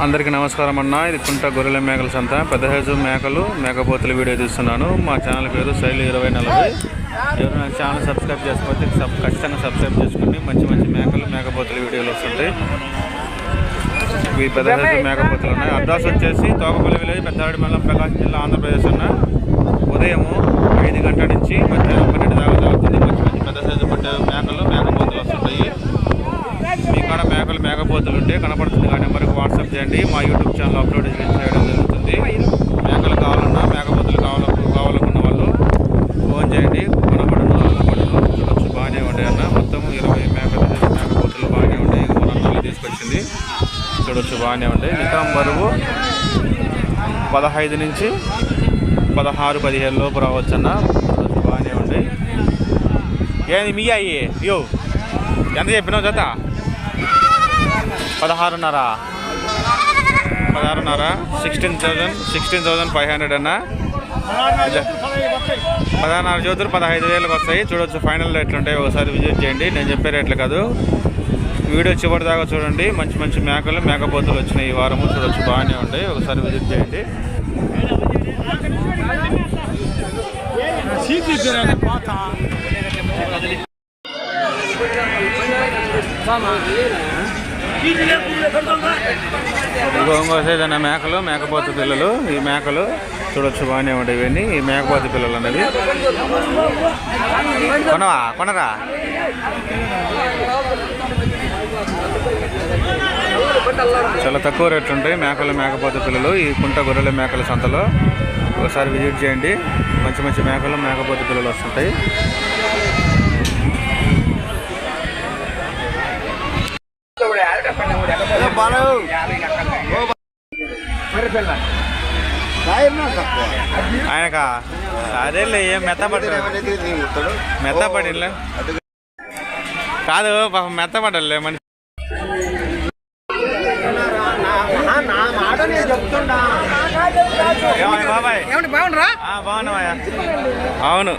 అందరికీ నమస్కారం అన్న. ఇది కుంట గొర్రెల మేకల సంత. పెద్ద సైజు మేకలు మేకపోతుల వీడియో తీస్తున్నాను మా ఛానల్ పేరు శైలి ఇరవై నలభై. ఎవరైనా ఛానల్ సబ్స్క్రైబ్ చేసుకోకపోతే సబ్ ఖచ్చితంగా సబ్స్క్రైబ్ చేసుకుని మంచి మంచి మేకలు మేకపోతుల వీడియోలు వస్తుంటాయి. ఇవి పెద్ద సైజు మేకపోతులు ఉన్నాయి. అడ్రస్ వచ్చేసి తోకపల్లి విలేజ్ పెద్దవాడి మండలం ప్రకాశం జిల్లా ఆంధ్రప్రదేశ్ అన్న. ఉదయము ఐదు గంటల నుంచి మధ్యాహ్నం పన్నెండు దాకా జరుగుతుంది. మంచి మంచి పెద్ద సైజు పట్టే మేకలు. కాడ మేకపోతులు ఉంటే కనపడుతుంది ఆ నెంబర్కి వాట్సాప్ చేయండి. మా యూట్యూబ్ ఛానల్ అప్లోడ్ చేయడం జరుగుతుంది. మేకలు కావాలన్నా మేకపోతులు కావాల కావాలనుకున్న వాళ్ళు ఫోన్ చేయండి. కొనబడును అమ్మబడును చూడొచ్చు బాగానే ఉంటాయి అన్న. మొత్తం ఇరవై మేకలు మేకపోతులు బాగానే ఉంటాయి మన తీసుకొచ్చింది. చూడొచ్చు బాగానే ఉంటాయి నికరం బరువు పదహైదు నుంచి పదహారు పదిహేను లోపు రావచ్చు అన్న. చూడొచ్చు బాగానే ఉంటాయి ఏంది మీ అయ్యి? యో ఎంత చెప్పినావు జత? పదహారున్నర. పదహారున్నర. Sixteen thousand sixteen thousand five hundred అన్న. పదహారున్నర జ్యోతులు పదహైదు వేలకు వస్తాయి. చూడొచ్చు ఫైనల్ రేట్లు ఉంటాయి. ఒకసారి విజిట్ చేయండి. నేను చెప్పే రేట్లు కాదు. వీడియో చివరి దాకా చూడండి. మంచి మంచి మేకలు మేకపోతులు వచ్చినాయి ఈ వారము. చూడొచ్చు బాగానే ఉంటాయి. ఒకసారి విజిట్ చేయండి. ఇంకో మేకలు మేకపోతు పిల్లలు. ఈ మేకలు చూడొచ్చు బాగానే ఉంటాయి ఇవన్నీ. ఈ మేకపోతు పిల్లలు అన్నది కొనవా? కొనరా? చాలా తక్కువ రేట్లు ఉంటాయి మేకలు మేకపోతు పిల్లలు. ఈ కుంట గొర్రెల మేకల సంతలో ఒకసారి విజిట్ చేయండి. మంచి మంచి మేకలు మేకపోతు పిల్లలు వస్తుంటాయి. ఆయనక? అదేలే ఏం మెత్తపడ్డా మెత్తపడిలే కాదు పాపం మెత్తపడ్డలే మనిషి. బాబాయ్? అవును.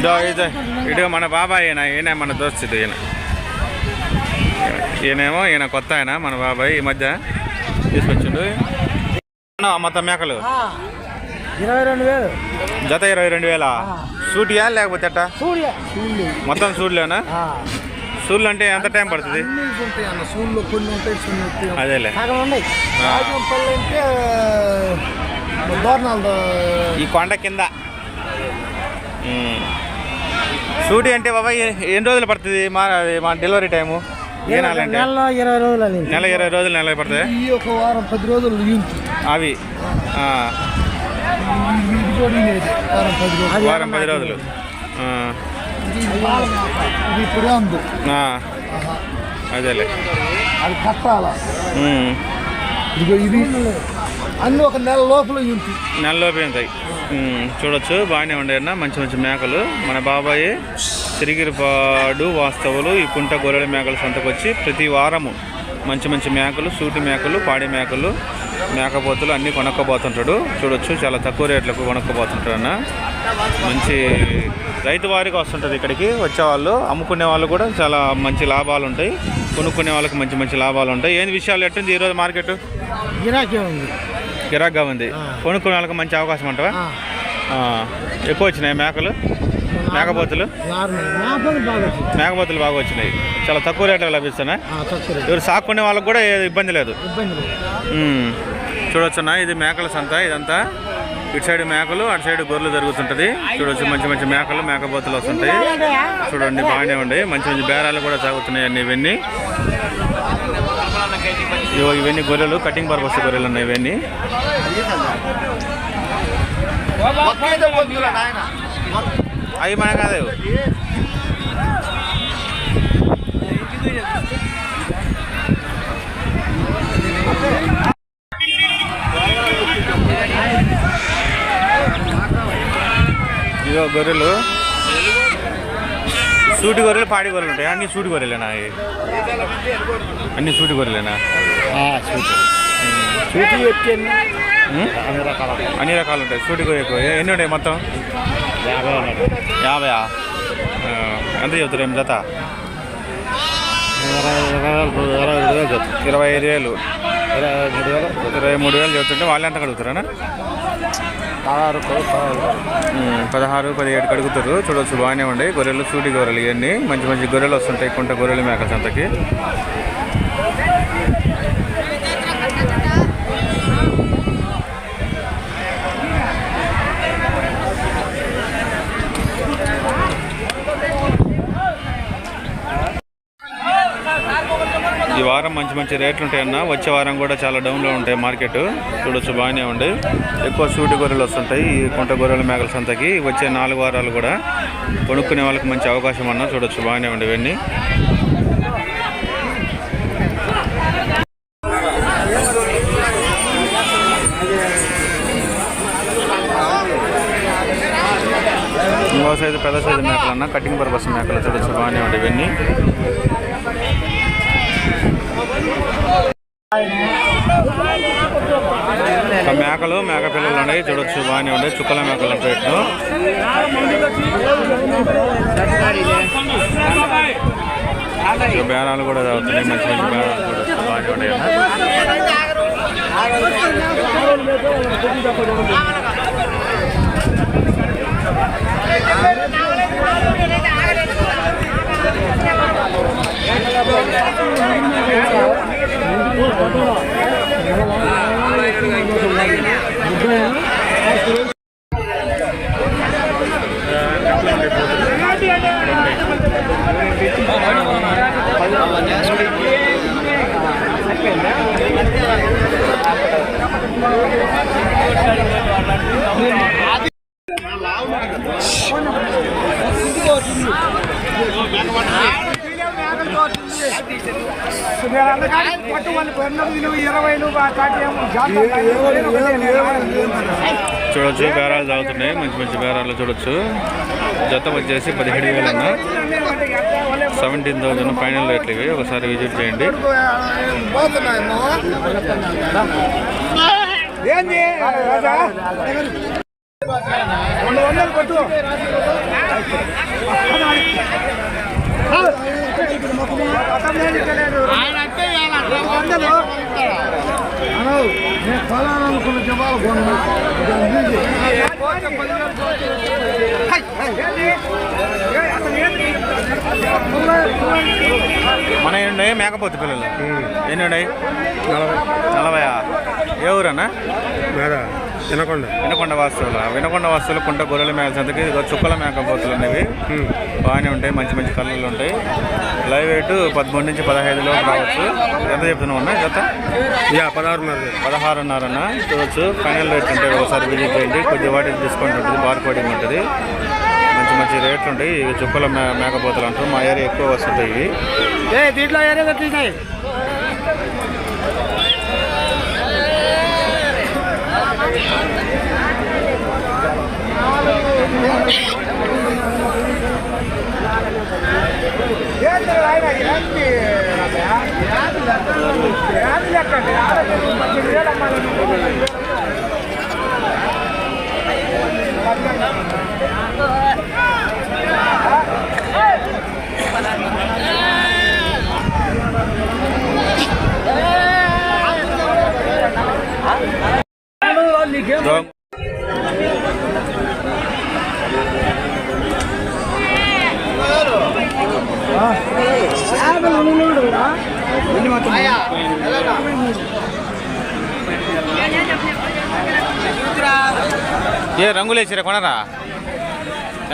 ఇదో ఇదో ఇటు మన బాబాయ్ ఈయన ఈయన మన దోస్తు ఈయన. ఈయనేమో ఈయన కొత్త ఆయన మన బాబాయ్ ఈ మధ్య తీసుకొచ్చిండు. మొత్తం మేకలు ఇరవై రెండు వేలు. జత ఇరవై రెండు వేల? సూటియా లేకపోతే అట్టా మొత్తం సూర్యులేనా సూర్యులు అంటే ఎంత టైం పడుతుంది. అదేలే. ఈ కొండ కింద. సూటి అంటే బాబా ఎన్ని రోజులు పడుతుంది మా అది మా డెలివరీ టైము నెల అంటే నెలలో ఇరవై రోజులు నెల ఇరవై రోజులు నెల పడుతుంది? ఈ ఒక వారం పది రోజులు అవి. వారం పది రోజులు. ఇప్పుడే ఉంది. అదేలే. అది కట్టాల? ఇది. అన్ని ఒక నెల లోపల ఇంటి నెలలోపే ఉంటాయి. చూడొచ్చు బాగానే ఉండే అన్న మంచి మంచి మేకలు. మన బాబాయ్ తిరిగిరిపాడు వాస్తవులు ఈ కుంట గొర్రెల మేకల సంతకు వచ్చి ప్రతి వారము మంచి మంచి మేకలు సూటి మేకలు పాడి మేకలు మేకపోతులు అన్నీ కొనుక్కోబోతుంటాడు చూడొచ్చు చాలా తక్కువ రేట్లకు కొనుక్కోబోతుంటాడు అన్న. మంచి రైతు వారికి వస్తుంటుంది ఇక్కడికి వచ్చేవాళ్ళు అమ్ముకునే వాళ్ళు కూడా చాలా మంచి లాభాలు ఉంటాయి. కొనుక్కునే వాళ్ళకి మంచి మంచి లాభాలు ఉంటాయి. ఏంది విషయాలు ఎట్టుంది ఈరోజు మార్కెట్? గిరాకీ ఉంది. గిరాగ్గా ఉంది. కొనుక్కునే వాళ్ళకి మంచి అవకాశం అంటావా ఎక్కువ వచ్చినాయి మేకలు? మేకపోతులు? మేకపోతులు బాగా వచ్చినాయి. చాలా తక్కువ రేట్లకు లభిస్తున్నాయి. ఎవరు సాక్కునే వాళ్ళకి కూడా ఇబ్బంది లేదు. చూడొచ్చున్నా ఇది మేకల సంత ఇదంతా. ఇటు సైడ్ మేకలు అటు సైడ్ గొర్రెలు జరుగుతుంటది. చూడొచ్చు మంచి మంచి మేకలు మేకపోతులు వస్తుంటాయి. చూడండి బాగానే ఉండే మంచి మంచి బేరాలు కూడా సాగుతున్నాయి అన్ని ఇవన్నీ. ఇవో ఇవన్నీ గొర్రెలు కటింగ్ పర్పస్ గొర్రెలు ఉన్నాయి ఇవన్నీ. అవి మన కాదు. ఇదో గొర్రెలు. సూటి గొర్రెలు పాడి గొర్రెలు ఉంటాయి. అన్ని సూటి గొర్రెలేనా? అన్ని సూటి గొర్రెలేనా? అన్ని రకాల. ఉంటాయి. సూటి ఎక్కువ. ఎన్ని ఉంటాయి మొత్తం? యాభై ఎంత చెబుతారు ఏం జత? ఇరవై ఐదు వేలు. ఇరవై మూడు వేలు. చెబుతుంటే వాళ్ళు ఎంత కడుగుతారా పదహారు పదహారు. పదిహేడు కడుగుతారు. చూడవచ్చు బాగానే ఉండే గొర్రెలు సూటి గొర్రెలు ఇవన్నీ. మంచి మంచి గొర్రెలు వస్తుంటాయి. కొంట గొర్రెలు మేకల సంతకి. వారం మంచి మంచి రేట్లు ఉంటాయన్న వచ్చే వారం కూడా చాలా డౌన్లో ఉంటాయి మార్కెట్. చూడొచ్చు బాగానే ఉండి ఎక్కువ సూటి గొర్రెలు వస్తుంటాయి. ఈ కొంట గొర్రెల మేకల సంతకి వచ్చే నాలుగు వారాలు కూడా కొనుక్కునే వాళ్ళకి మంచి అవకాశం అన్న. చూడొచ్చు బాగానే ఉండే ఇవన్నీ. ఇంకో సైజు పెద్ద సైజు మేకలు అన్న. కటింగ్ పర్పస్ మేకలు చూడొచ్చు బాగానే ఉండే ఇవన్నీ. మేకలు మేక పిల్లలు ఉన్నాయి. చూడొచ్చు బాగానే ఉన్నాయి. చుక్కల మేకలు అంటే ఇట్లు బేరాలు కూడా అవుతున్నాయి మంచి మంచి బేరాలు కూడా బాగానే ఉన్నాయి కదా. అన్న. చూడొచ్చు బేరాలు తాగుతున్నాయి. మంచి మంచి బేరాలు చూడొచ్చు. జత వచ్చేసి పదిహేడు వేలు సెవెంటీన్ థౌసండ్ ఫైనల్ రేట్లు ఇవి. ఒకసారి విజిట్ చేయండి. రెండు వందలు కొట్టు వందలు నేను కొనాలనుకున్న జవాబు కొన్నా మన ఎన్ని ఉన్నాయి మేకపోతు పిల్లలు ఎన్ని ఉన్నాయి నలభై ఏ ఊరన్నా వినకుండా? వినకొండ వాస్తువులు వినకొండ వాస్తువులు కుంట గొర్రెల మేక సంతకి చుక్కల మేకపోతులు అనేవి బాగానే ఉంటాయి మంచి మంచి కలర్లు ఉంటాయి. లైవ్ వెయిట్ పదమూడు నుంచి పదహైదులో రావచ్చు. ఎంత చెప్తున్నావు అన్న జత? యా పదహారున్నర పదహారున్నరన్న చూడొచ్చు. ఫైనల్ రేట్ ఉంటాయి ఒకసారి విజిట్ చేయండి. కొద్ది వాటికి డిస్కౌంట్ ఉంటుంది బార్ కోడింగ్ ఉంటుంది. మంచి మంచి రేట్లు ఉంటాయి. ఇవి చుక్కల మే మేకపోతులు అంటారు. మా ఏరియా ఎక్కువ వస్తుంటాయి ఇవి. దీంట్లో ఏరియా Dong. ఏ రంగులు వేసిరా కొనరా?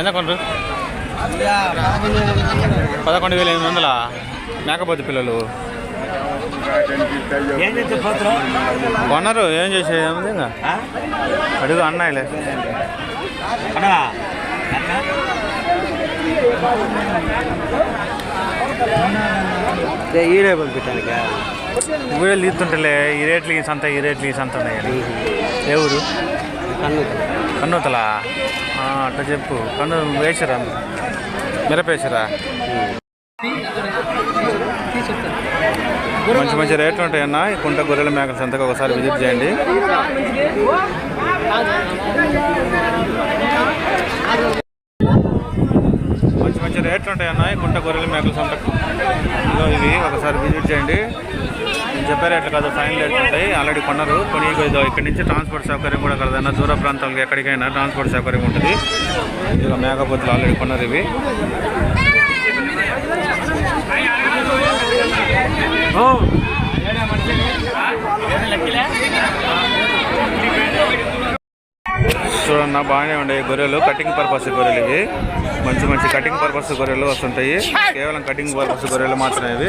ఎంత కొనరు పదకొండు వేల ఎనిమిది వందల? మేకపోతు పిల్లలు. కొన్నారు ఏం చేసేది ఇంకా. అడుగు అన్నాయిలే. అన్నా ఈడే పంపించానికి వీడియోలు తీస్తుంటలే ఈ రేట్లు ఈ సంత ఈ రేట్లు ఈ సంత ఉన్నాయి అని. ఏ ఊరు? కన్ను కన్నూతలా అట్లా చెప్పు. కన్ను వేసిరా మిరపేసిరా మంచి మంచి రేట్లు ఉంటాయన్న. ఈ కుంట గొర్రెల మేకల సంతకు ఒకసారి విజిట్ చేయండి. మంచి రేట్లు ఉంటాయన్న ఈ కుంట గొర్రెల మేకల సంతకు. ఇదో ఇవి ఒకసారి విజిట్ చేయండి. నేను చెప్పే రేట్లు కాదు ఫైన్ రేట్లు ఉంటాయి. ఆల్రెడీ కొన్నారు. కొని ఇదో ఇక్కడి నుంచి ట్రాన్స్పోర్ట్ సౌకర్యం కూడా కలదన్న దూర ప్రాంతాలకు ఎక్కడికైనా ట్రాన్స్పోర్ట్ సౌకర్యం ఉంటుంది. ఇదిగో మేకపోతులు ఆల్రెడీ కొన్నారు ఇవి. చూడన్నా బాగానే ఉండే గొర్రెలు. కటింగ్ పర్పస్ గొర్రెలు ఇవి. మంచి మంచి కటింగ్ పర్పస్ గొర్రెలు వస్తుంటాయి. కేవలం కటింగ్ పర్పస్ గొర్రెలు మాత్రమే ఇవి.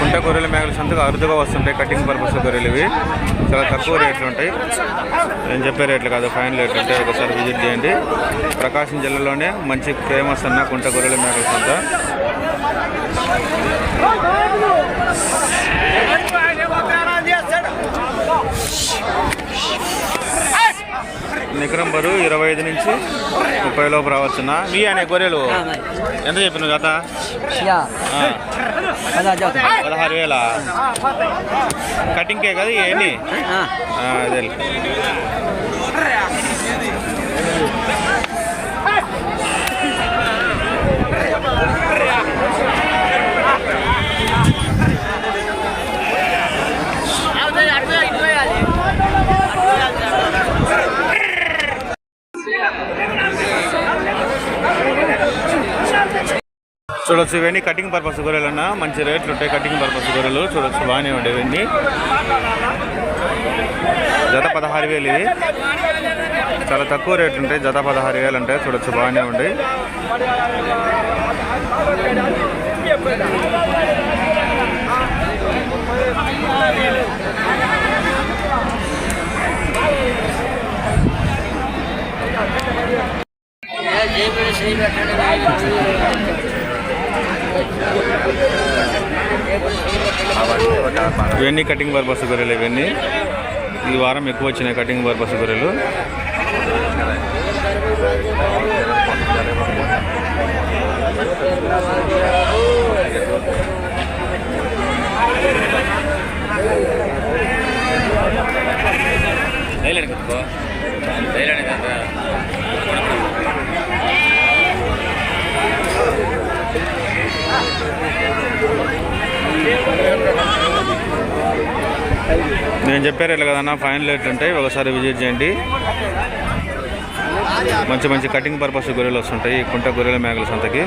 కుంట గొర్రెల మేకలు సంతకు అరుదుగా వస్తుంటాయి కటింగ్ పర్పస్ గొర్రెలు ఇవి. చాలా తక్కువ రేట్లు ఉంటాయి. నేను చెప్పే రేట్లు కాదు ఫైన్ రేట్లు ఉంటాయి. ఒకసారి విజిట్ చేయండి. ప్రకాశం జిల్లాలోనే మంచి ఫేమస్ అన్న కుంట గొర్రెల మేకల సంత. నికరం బరువు ఇరవై ఐదు నుంచి ముప్పై లోపు రావచ్చున్నా మీ అనే గొర్రెలు. ఎంత చెప్పిన ఆ, పదహారు వేల. కటింగ్కే కదా ఇవన్నీ ఆ, అదే చూడొచ్చు ఇవన్నీ. కటింగ్ పర్పస్ గొర్రెలు అన్న మంచి రేట్లు ఉంటాయి. కటింగ్ పర్పస్ గొర్రెలు చూడొచ్చు. బాగానే ఉండేవి ఇవన్నీ. జత పదహారు వేలు ఇవి. చాలా తక్కువ రేట్లు ఉంటాయి. జత పదహారు వేలు అంటే చూడొచ్చు. బాగానే ఉండి ఇవన్నీ కటింగ్ పర్పస్ గొర్రెలు ఇవన్నీ. ఈ వారం ఎక్కువ వచ్చినాయి కటింగ్ పర్పస్ గొర్రెలు. నేను చెప్పే రేట్లు కదన్నా ఫైన్ రేట్లు ఉంటాయి ఒకసారి విజిట్ చేయండి. మంచి మంచి కటింగ్ పర్పస్ గొర్రెలు వస్తుంటాయి కుంట గొర్రెల మేకల సంతకి.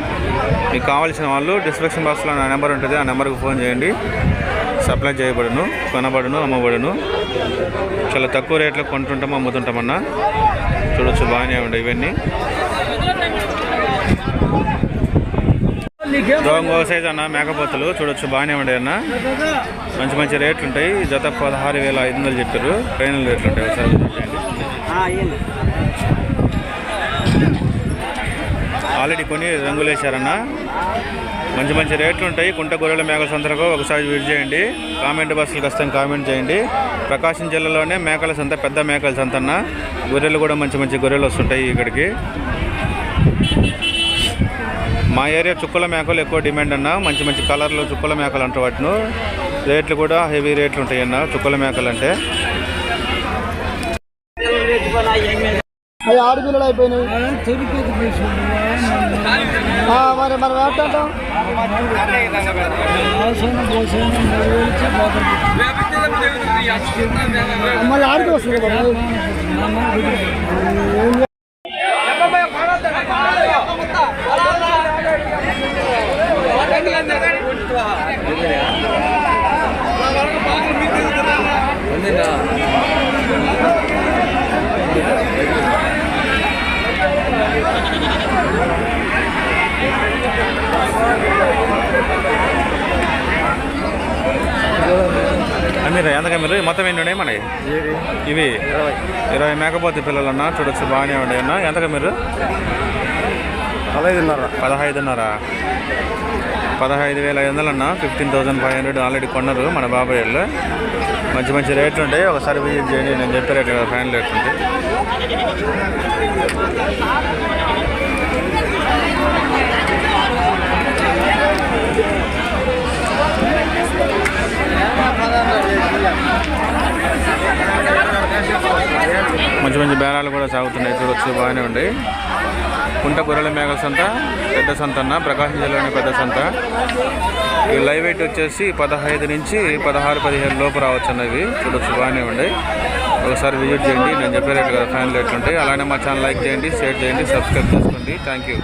మీకు కావాల్సిన వాళ్ళు డిస్క్రిప్షన్ బాక్స్లో నా నెంబర్ ఉంటుంది ఆ నెంబర్కి ఫోన్ చేయండి. సప్లై చేయబడును కొనబడును అమ్మబడును. చాలా తక్కువ రేట్లో కొంటుంటాం అమ్ముతుంటామన్నా చూడొచ్చు బాగానే ఉండే ఇవన్నీ. దోంగ సైజ్ అన్న మేకపోతులు చూడొచ్చు బాగానే ఉండే అన్న. మంచి మంచి రేట్లు ఉంటాయి. జత పదహారు వేల ఐదు వందలు చెప్పారు. ఫైనల్ రేట్లు ఉంటాయి ఒకసారి. ఆల్రెడీ కొని రంగులు వేశారన్న. మంచి మంచి రేట్లు ఉంటాయి. కుంట గొర్రెల మేకల సంతకు ఒకసారి విజిట్ చేయండి. కామెంట్ బాక్స్కి ఖచ్చితంగా కామెంట్ చేయండి. ప్రకాశం జిల్లాలోనే మేకల సంత పెద్ద మేకల సంత అన్న. గొర్రెలు కూడా మంచి మంచి గొర్రెలు వస్తుంటాయి ఇక్కడికి. మా ఏరియా చుక్కల మేకలు ఎక్కువ డిమాండ్ అన్న. మంచి మంచి కలర్లు చుక్కల మేకలు అంటారు వాటిను. రేట్లు కూడా హెవీ రేట్లు ఉంటాయి అన్న చుక్కల మేకలు అంటే. ఆరు కిలోలు అయిపోయినాయి. మరి మరి వేస్తాం వస్తుంది కదా మీరు ఎంతగా మీరు మొత్తం ఎన్ని ఉన్నాయి మనకి? ఇవి ఇరవై మేకపోతే పిల్లలన్నా చూడొచ్చు బాగానే ఉన్నాయి అన్న. ఎంతగా మీరు? పదహైదున్నర. పదహైదున్నర. పదహైదు వేల ఐదు వందలు అన్న fifteen thousand five hundred already కొన్నారు మన బాబాయ్ వాళ్ళు. మంచి మంచి రేట్లు ఉంటాయి. ఒకసారి విజిట్ చేయండి నేను చెప్పే రేట్ కదా ఫైనల్ రేట్ ఉంటాయి మంచి మంచి బేరాలు కూడా సాగుతున్నాయి బాగానే ఉండి. కుంట గొర్రెల మేకల సంత పెద్ద సంత అన్న ప్రకాశం జిల్లాలోని పెద్ద సంత. ఈ లైవ్ వెయిట్ వచ్చేసి పదహైదు నుంచి పదహారు పదిహేను లోపు రావచ్చు అన్నవి చూడొచ్చు బాగానే ఉండి. ఒకసారి విజిట్ చేయండి. నేను చెప్పే రేట్లు కదా ఫ్యాన్ అలానే మా ఛానల్ లైక్ చేయండి షేర్ చేయండి సబ్స్క్రైబ్ చేసుకోండి. Thank you.